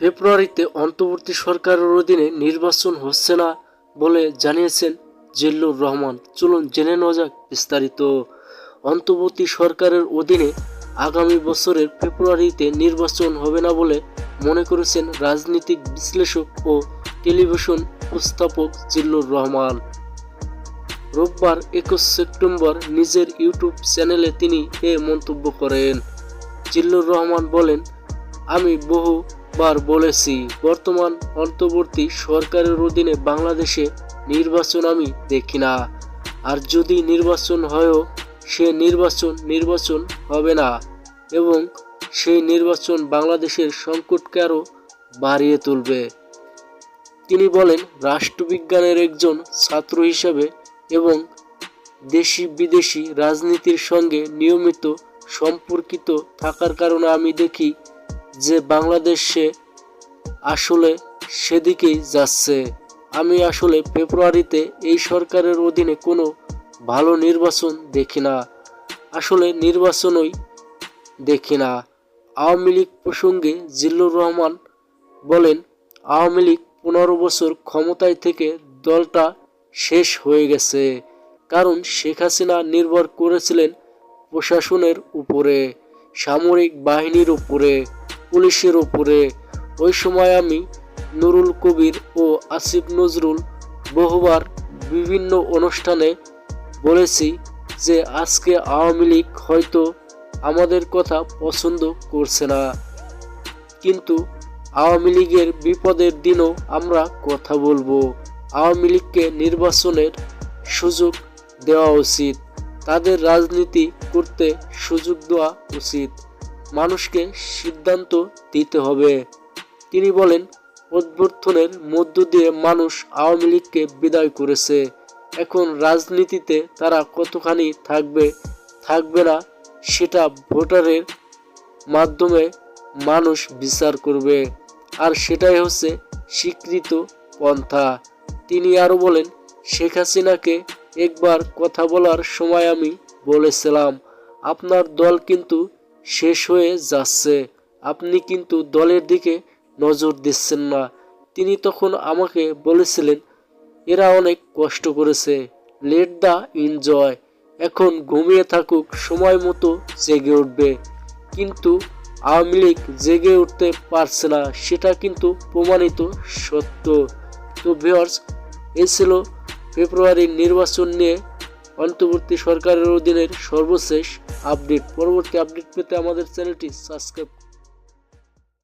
ফেব্রুয়ারিতে অন্তর্বর্তী সরকারের অধীনে নির্বাচন হচ্ছে না বলে জানিয়েছেন জিল্লুর রহমান। চলুন জেনে নেওয়া যাক বিস্তারিত। অন্তর্বর্তী সরকারের অধীনে আগামী বছরের ফেব্রুয়ারিতে নির্বাচন হবে না বলে মনে করেছেন রাজনৈতিক বিশ্লেষক ও টেলিভিশন উপস্থাপক জিল্লুর রহমান। রোববার একুশ সেপ্টেম্বর নিজের ইউটিউব চ্যানেলে তিনি এ মন্তব্য করেন। জিল্লুর রহমান বলেন, আমি বহুবার বলেছি, বর্তমান অন্তর্বর্তী সরকারের অধীনে বাংলাদেশে নির্বাচন আমি দেখি না। আর যদি নির্বাচন হয়ও, সে নির্বাচন নির্বাচন হবে না এবং সেই নির্বাচন বাংলাদেশের সংকটকে আরও বাড়িয়ে তুলবে। তিনি বলেন, রাষ্ট্রবিজ্ঞানের একজন ছাত্র হিসাবে এবং দেশি বিদেশি রাজনীতির সঙ্গে নিয়মিত সম্পর্কিত থাকার কারণে আমি দেখি যে বাংলাদেশে আসলে সেদিকেই যাচ্ছে। আমি আসলে ফেব্রুয়ারিতে এই সরকারের অধীনে কোনো ভালো নির্বাচন দেখি না। আসলে নির্বাচনই দেখি না। আওয়ামী লীগ প্রসঙ্গে জিল্লুর রহমান বলেন, আওয়ামী লীগ পনেরো বছর ক্ষমতায় থেকে দলটা শেষ হয়ে গেছে। কারণ শেখ হাসিনা নির্ভর করেছিলেন প্রশাসনের উপরে, সামরিক বাহিনীর উপরে। পুলিশের ওপরে ওই সময় আমি নুরুল কবির ও আসিফ নজরুল বহুবার বিভিন্ন অনুষ্ঠানে বলেছি যে আজকে আওয়ামী লীগ হয়তো আমাদের কথা পছন্দ করছে না। কিন্তু আওয়ামী লীগের বিপদের দিনও আমরা কথা বলব। আওয়ামী লীগকে নির্বাচনের সুযোগ দেওয়া উচিত। তাদের রাজনীতি করতে সুযোগ দেওয়া উচিত। মানুষকে সিদ্ধান্ত দিতে হবে। তিনি বলেন, অভ্যর্থনের মধ্য দিয়ে মানুষ আওয়ামী লীগকে বিদায় করেছে। এখন রাজনীতিতে তারা কতখানি থাকবে থাকবে না, সেটা ভোটারের মাধ্যমে মানুষ বিচার করবে। আর সেটাই হচ্ছে স্বীকৃত পন্থা। তিনি আরও বলেন, শেখ হাসিনাকে একবার কথা বলার সময় আমি বলেছিলাম, আপনার দল কিন্তু শেষ হয়ে যাচ্ছে। আপনি কিন্তু দলের দিকে নজর দিচ্ছেন না। তিনি তখন আমাকে বলেছিলেন, এরা অনেক কষ্ট করেছে। লেট দ্য এনজয় এখন ঘুমিয়ে থাকুক, সময় মতো জেগে উঠবে। কিন্তু আওয়ামী লীগ জেগে উঠতে পারছে না, সেটা কিন্তু প্রমাণিত সত্য। তো ভিওর্স এই ছিল ফেব্রুয়ারির নির্বাচন নিয়ে অন্তর্বর্তী সরকারের অধীনের সর্বশেষ আপডেট। পরবর্তী আপডেট পেতে আমাদের চ্যানেলটি সাবস্ক্রাইব